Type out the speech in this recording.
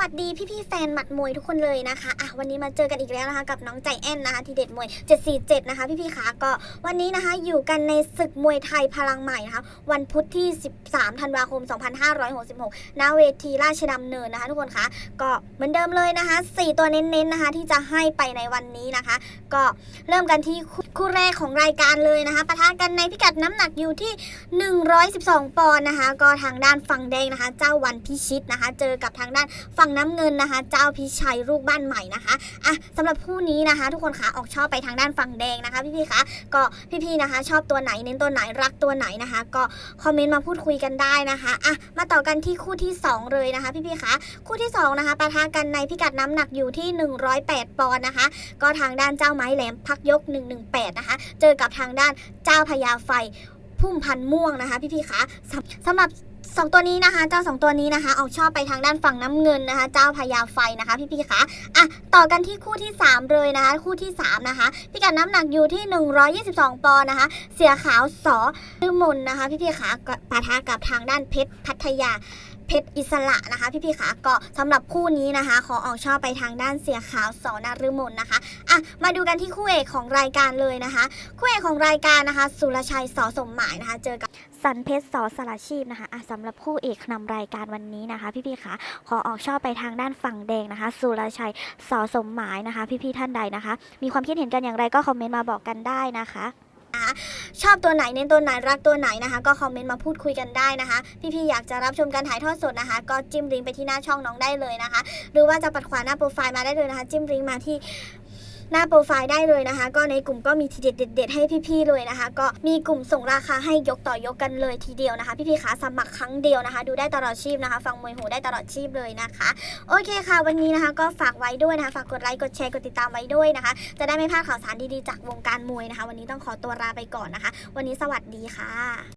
วัสดีพี่ๆแฟนหมัดมวยทุกคนเลยนะคะอะวันนี้มาเจอกันอีกแล้วนะคะกับน้องใจแอนนะคะทีเด็ดมวย 747 นะคะพี่ๆขาก็วันนี้นะคะอยู่กันในศึกมวยไทยพลังใหม่นะคะวันพุธที่ 13 ธันวาคม 2566ณเวทีราชดำเนินนะคะ ทุกคนคะก็เหมือนเดิมเลยนะคะ 4 ตัวเน้นๆนะคะที่จะให้ไปในวันนี้นะคะ ก็เริ่มกันที่ คู่แรกของรายการเลยนะคะปะทะกันในพิกัดน้ำหนักอยู่ที่ 112 ปอนด์นะคะ ก็ทางด้านฝั่งแดงนะคะ เจ้าวันพิชิตนะคะ เจอกับทางด้านฝั่งน้ำเงินนะคะ เจ้าพิชัยลูกบ้านใหม่นะคะอะสำหรับคู่นี้นะคะ ทุกคนคะออกชอบไปทางด้านฝั่งแดงนะคะ พี่ๆคะก็พี่ๆนะคะ ชอบตัวไหนเน้นตัวไหนรักตัวไหนนะคะ ก็คอมเมนต์มาพูดคุยกันได้นะคะอะมาต่อกันที่คู่ที่สองเลยนะคะ พี่ๆคะคู่ที่สองนะคะปะทะกันในพิกัดน้ำหนักอยู่ที่ 108 ปอนด์นะคะ ก็ทางด้านเจ้าไม้แหลมพักยก 118นะคะ เจอกับทางด้านเจ้าพญาไฟพุ่มพันม่วงนะคะพี่ๆคะสำสำหรับสองตัวนี้นะคะ เจ้าสองตัวนี้นะคะ ออกชอบไปทางด้านฝั่งน้ำเงินนะคะ เจ้าพญาไฟนะคะพี่ๆคะอะต่อกันที่คู่ที่ 3 เลยนะคะ คู่ที่ 3 นะคะพิกัดน้ำหนักอยู่ที่ 122 ปอนด์นะคะ เสียขาวสอลือมนนะคะพี่ๆคะปะทะกับทางด้านเพชรพัทยา ชรอิสระนะคะพี่ๆคะก็สำหรับคู่นี้นะคะ ขอออกชอบไปทางด้านเสียขาวสอนาฤมลนะคะอะมาดูกันที่คู่เอกของรายการเลยนะคะคู่เอกของรายการนะคะ สุรชัยสอสมหมายนะคะเจอกับสันเพชรสอสารชีพนะคะอะสำหรับคู่เอกนำรายการวันนี้นะคะ พี่ๆคะขอออกชอบไปทางด้านฝั่งแดงนะคะ สุรชัยสอสมหมายนะคะ พี่ๆท่านใดนะคะ มีความคิดเห็นกันอย่างไรก็คอมเมนต์มาบอกกันได้นะคะ ชอบตัวไหนเน้นตัวไหนรักตัวไหนนะคะ ก็คอมเมนต์มาพูดคุยกันได้นะคะ พี่ๆอยากจะรับชมการถ่ายทอดสดนะคะ ก็จิ้มลิงก์ไปที่หน้าช่องน้องได้เลยนะคะ หรือว่าจะปัดขวาหน้าโปรไฟล์มาได้เลยนะคะ จิ้มลิงก์มาที่ หน้าโปรไฟล์ได้เลยนะคะ ก็ในกลุ่มก็มีทีเด็ดเด็ดให้พี่ๆเลยนะคะ ก็มีกลุ่มส่งราคาให้ยกต่อยกกันเลยทีเดียวนะคะ พี่ๆคะสมัครครั้งเดียวนะคะ ดูได้ตลอดชีพนะคะ ฟังมวยหูได้ตลอดชีพเลยนะคะ โอเคค่ะ วันนี้นะคะ ก็ฝากไว้ด้วยนะคะ ฝากกดไลค์กดแชร์กดติดตามไว้ด้วยนะคะ จะได้ไม่พลาดข่าวสารดีๆจากวงการมวยนะคะ วันนี้ต้องขอตัวลาไปก่อนนะคะ วันนี้สวัสดีค่ะ